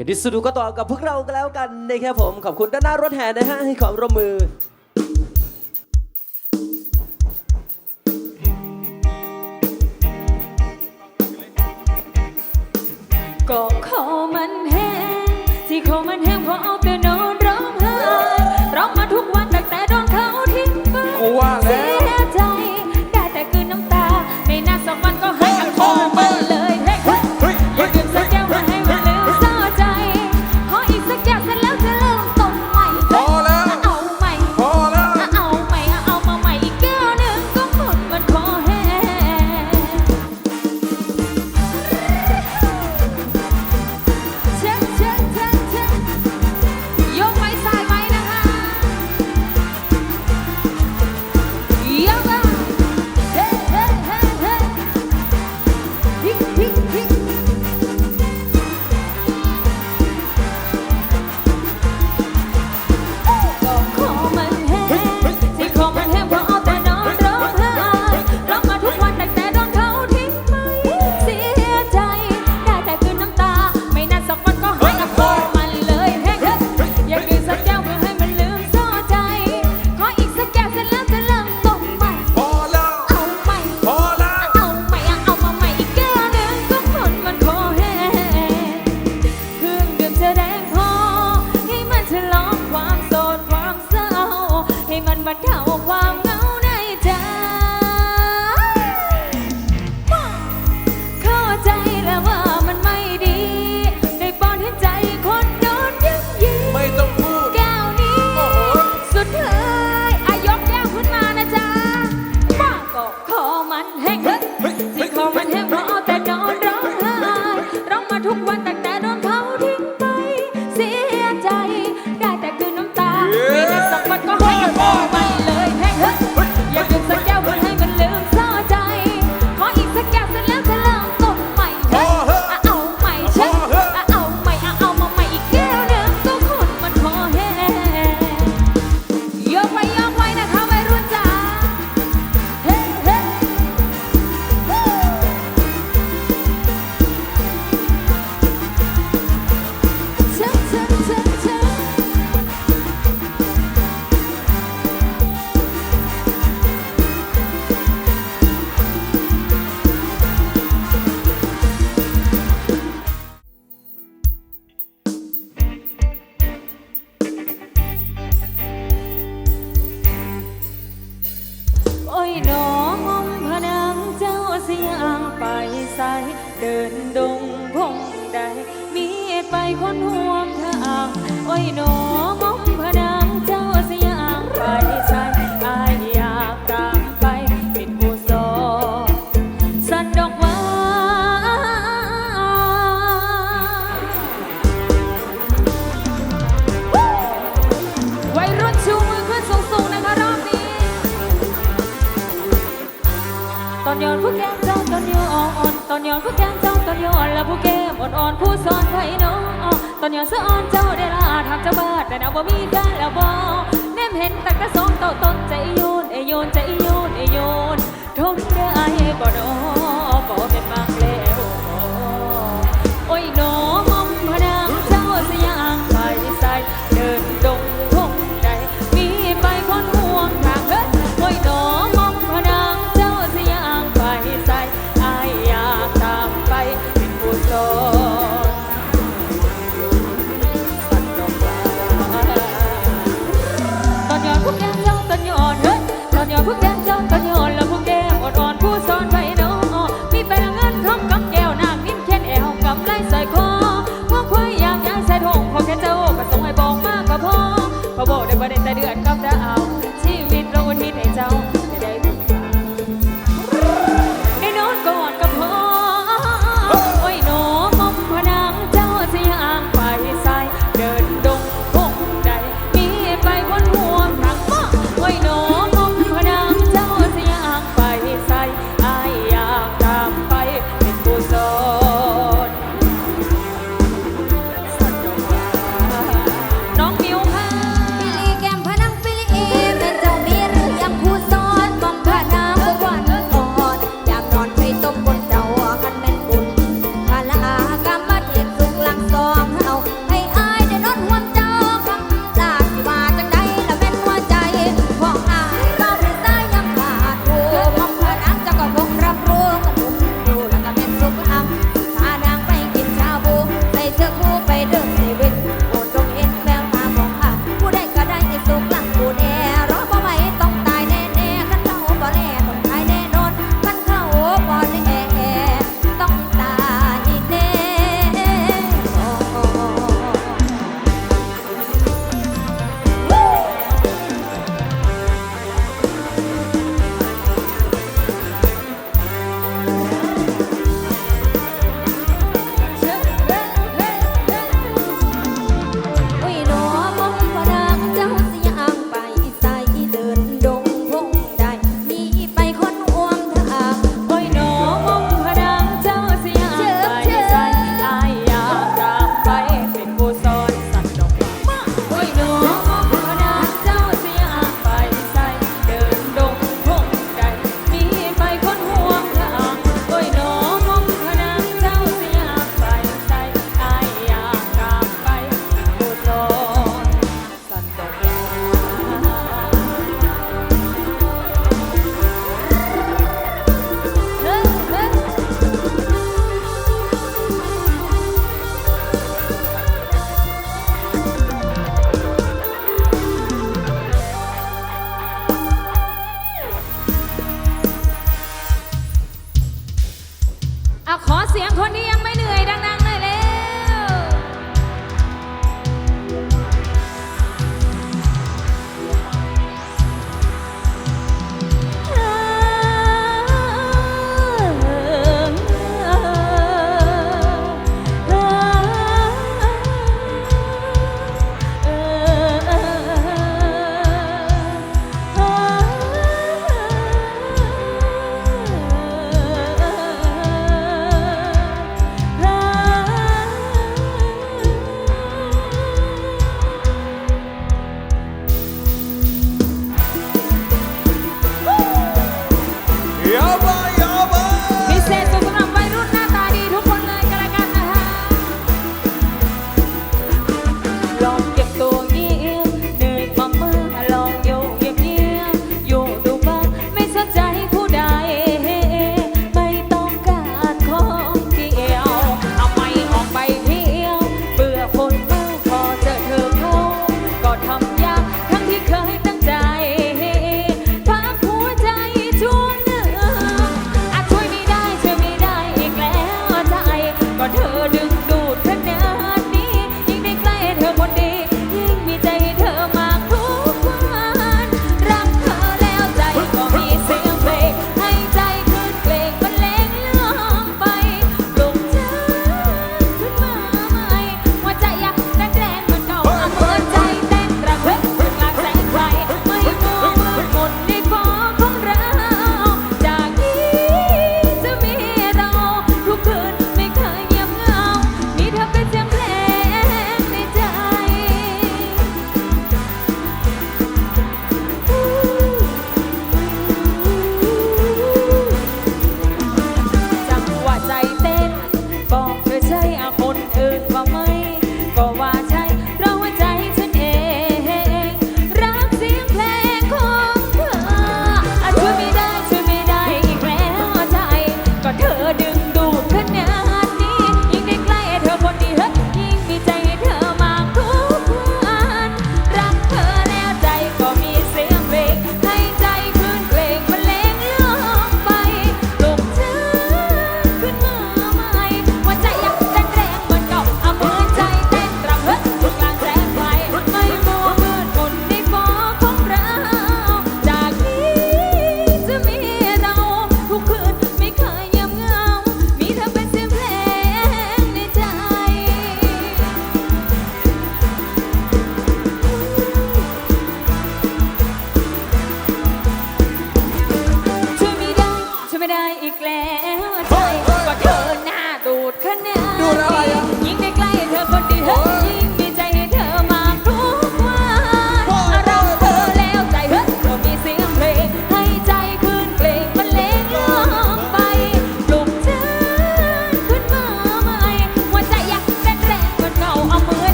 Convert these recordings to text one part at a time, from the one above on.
เดี๋ยวดิสตูก็ต่อกับพวกเรากันแล้วกันนะครับผมขอบคุณด้านหน้ารถแห่นะฮะให้ความร่วมมือ เจ้าได้ล่าทามเจ้าบ้าแต่นะว่ามีกันแล้วบ่เน่มเห็นแตั้งแต่สองเต่าต้นใจโยนไอโยนใจโยนไอโยนทนได้บ่ดอบ่เป็นมากเล้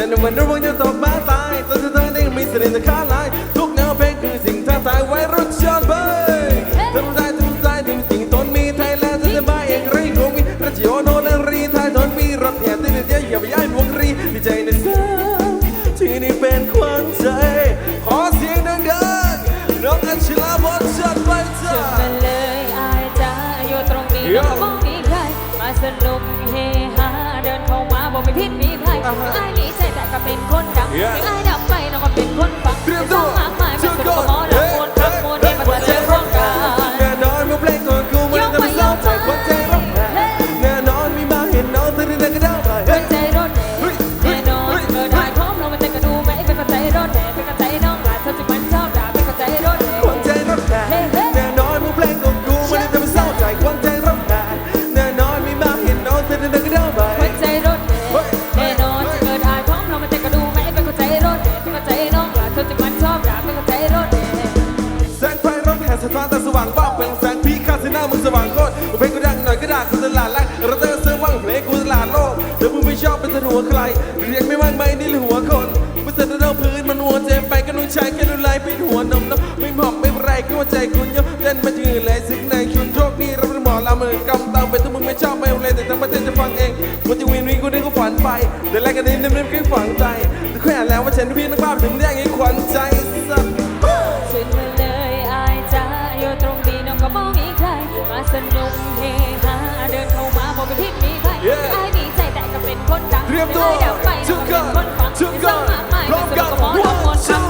And when the when is talk. ว่าจะวินวิ่กูดึกว่ฝันไปเดี๋แรกกันนี้นิ่มๆก็ฝังใจแต่ค่อยอ่นแล้วว่าฉันพี่นักภาพถึงได้ยังไงขวัญใจสักฉันมาเลยอายจ้าอยู่ตรงนี้น้องก็ม่มีใครมาสนุกเฮฮาเดินเข้ามาบอกกันที่มีใครอายมีใจแต่ก็เป็นคนดังเรียบตัวทุกคนทุกคนพร้อมกันหมดทั้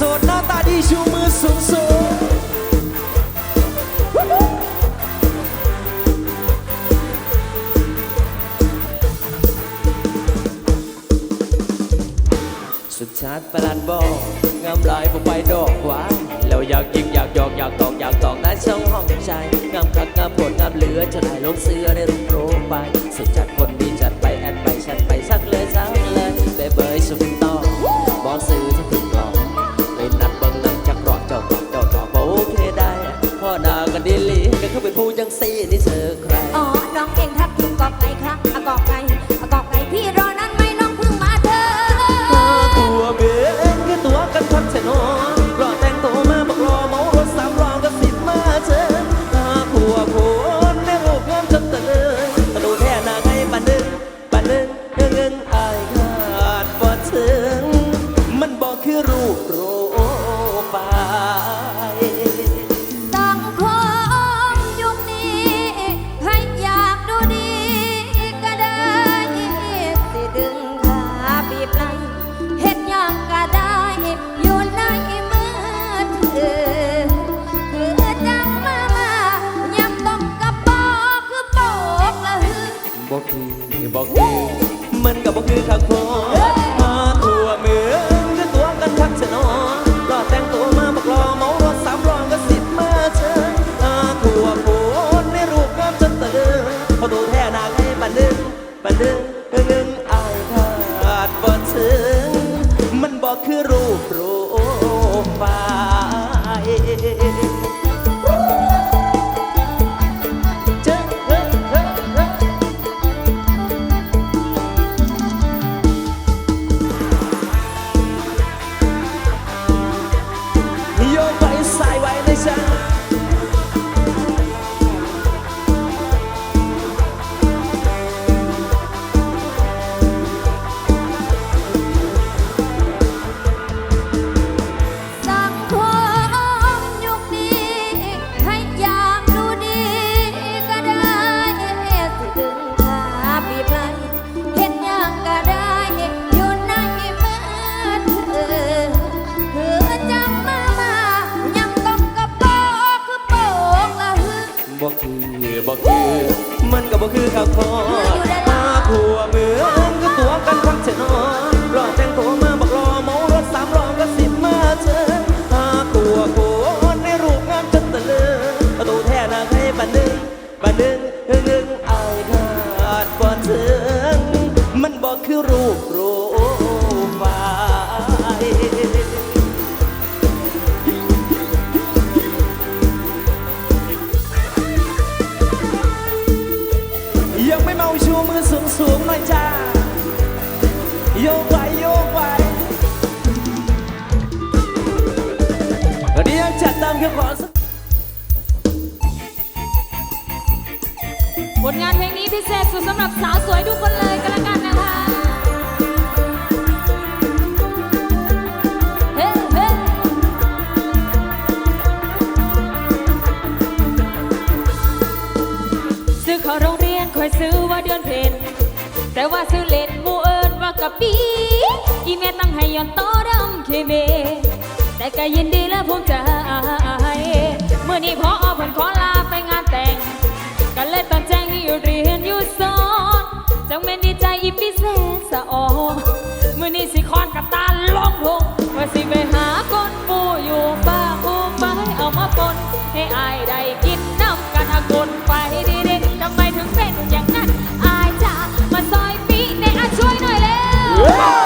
สดหน้าตาดีชูมือสูงสูงสุดชาติประหลาดบอกงามลายบ่ไปดอกหวานเราอยากยิงอยากหยอกอยากตอกอยากตอกนั้นช่องห้องใจงามคักงามผลงามเหลือจะได้ลงเสื้อได้รุ่งโรจน์ไปสุดจัดคนดีจัดไปแอดไปฉันไปสักเลยสักเลยเบเบย์สุดต่อบอกสื่อถ้าคุ จังซี่นี่สิ อยซื้อว่าเดือนเพลนแต่ว่าซื้อเล่นมูเอิญว่ากะปีอีแม่ตั้งให้ย้อนโต่อดำเคเม แต่ก็ยินดีและภูมิใจเมื่อนี้พออผลขอลาไปงานแต่ง กันเลยตอนแจ้งให้อยู่เรียนอยู่สอนจังเม่นดีใจอีพิเศษสะออเมื่อนี้สิคอนกับตาลงหงว่าสิไปหาคนปูอยู่ฟ้าปูไปเอามาปนให้อายได้กิน Woo!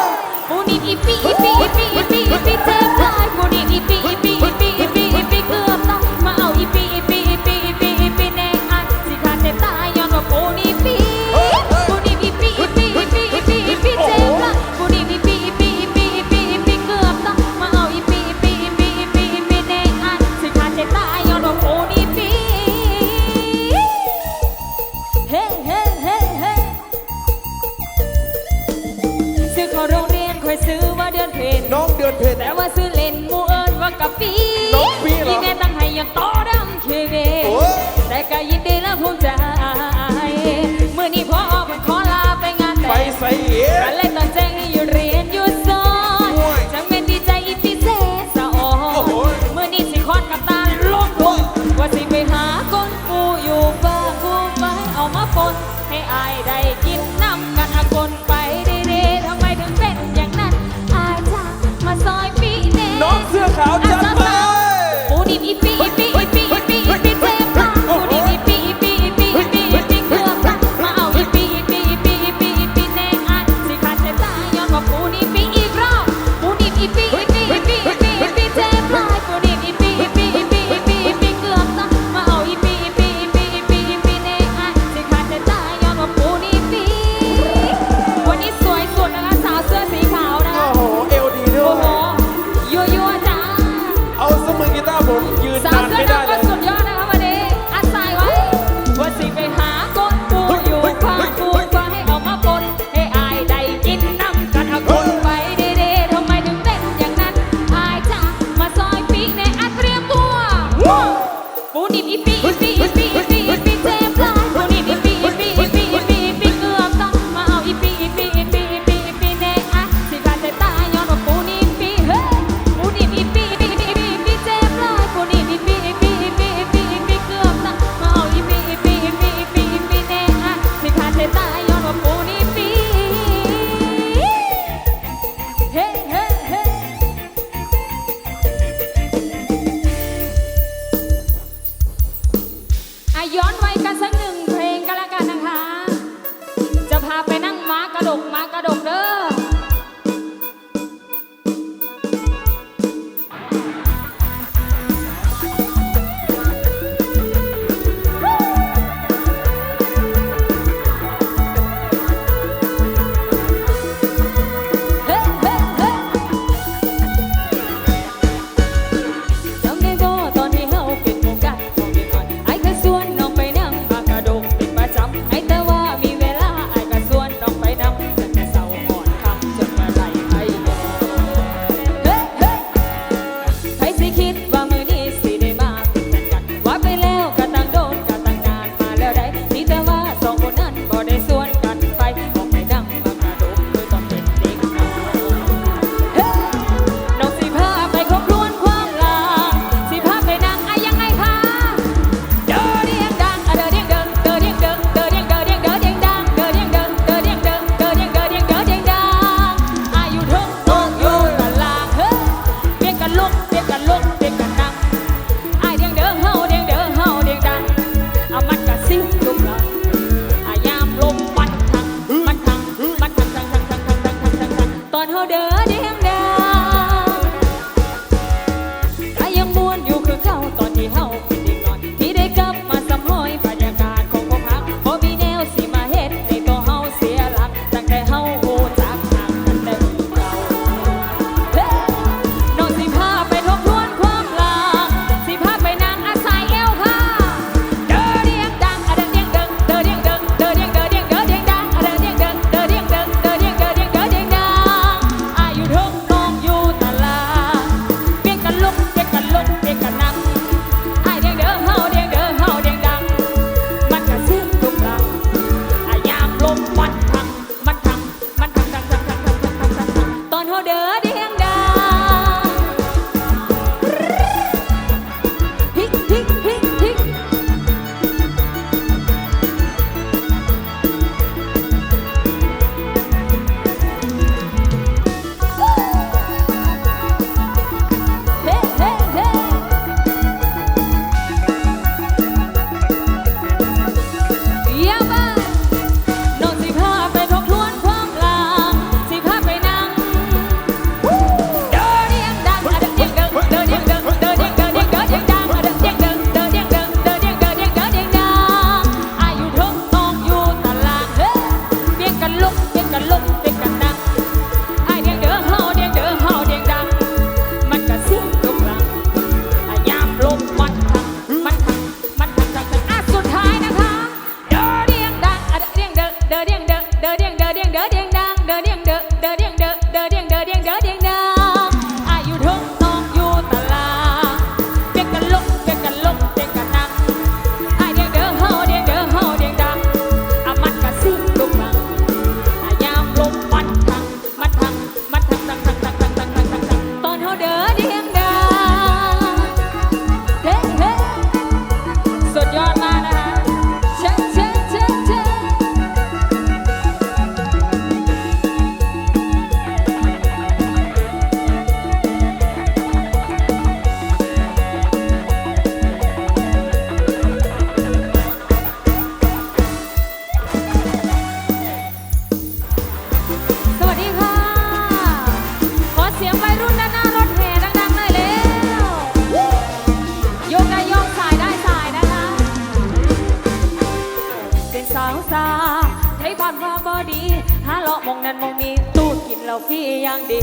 เาะมองนั้นมองนี้ตู้กินเราพี่อย่างเดี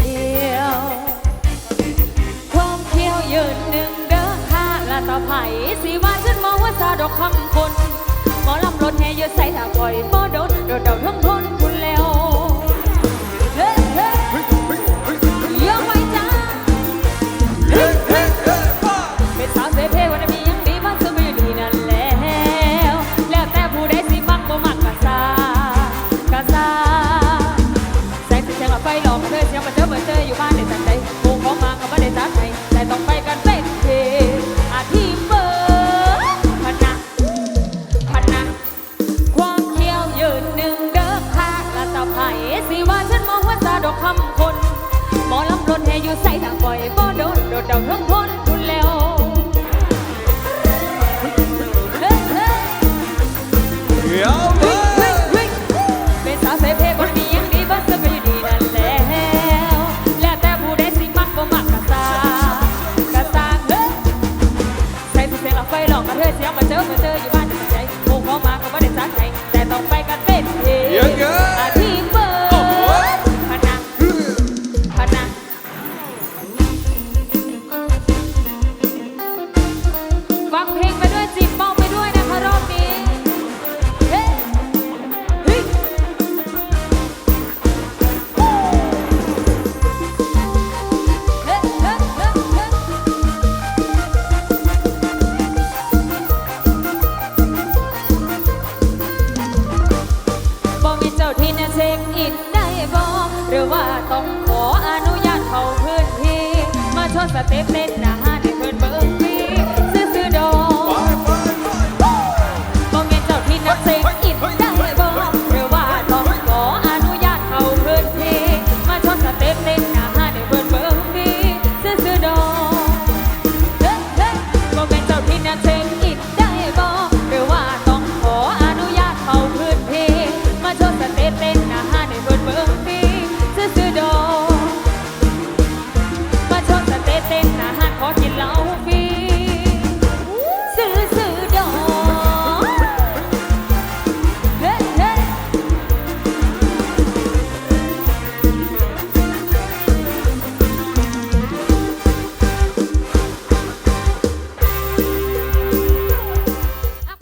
ยวความเที่ยวยืนหนึ่งเด้อค่าละตะไผ่สีว่าฉันมองว่าซาดอกคำคนหมอลำรถแห่เยอะใส่ถ้าปล่อยบ่โดนโดดเดาทั้งทนคุณแล้วเฮ้เฮ้เยอะไปจ้าเป็นสาเส ต้องขออนุญาตเขาพื้นที่ มาชวนสเต็ปเล่นนะ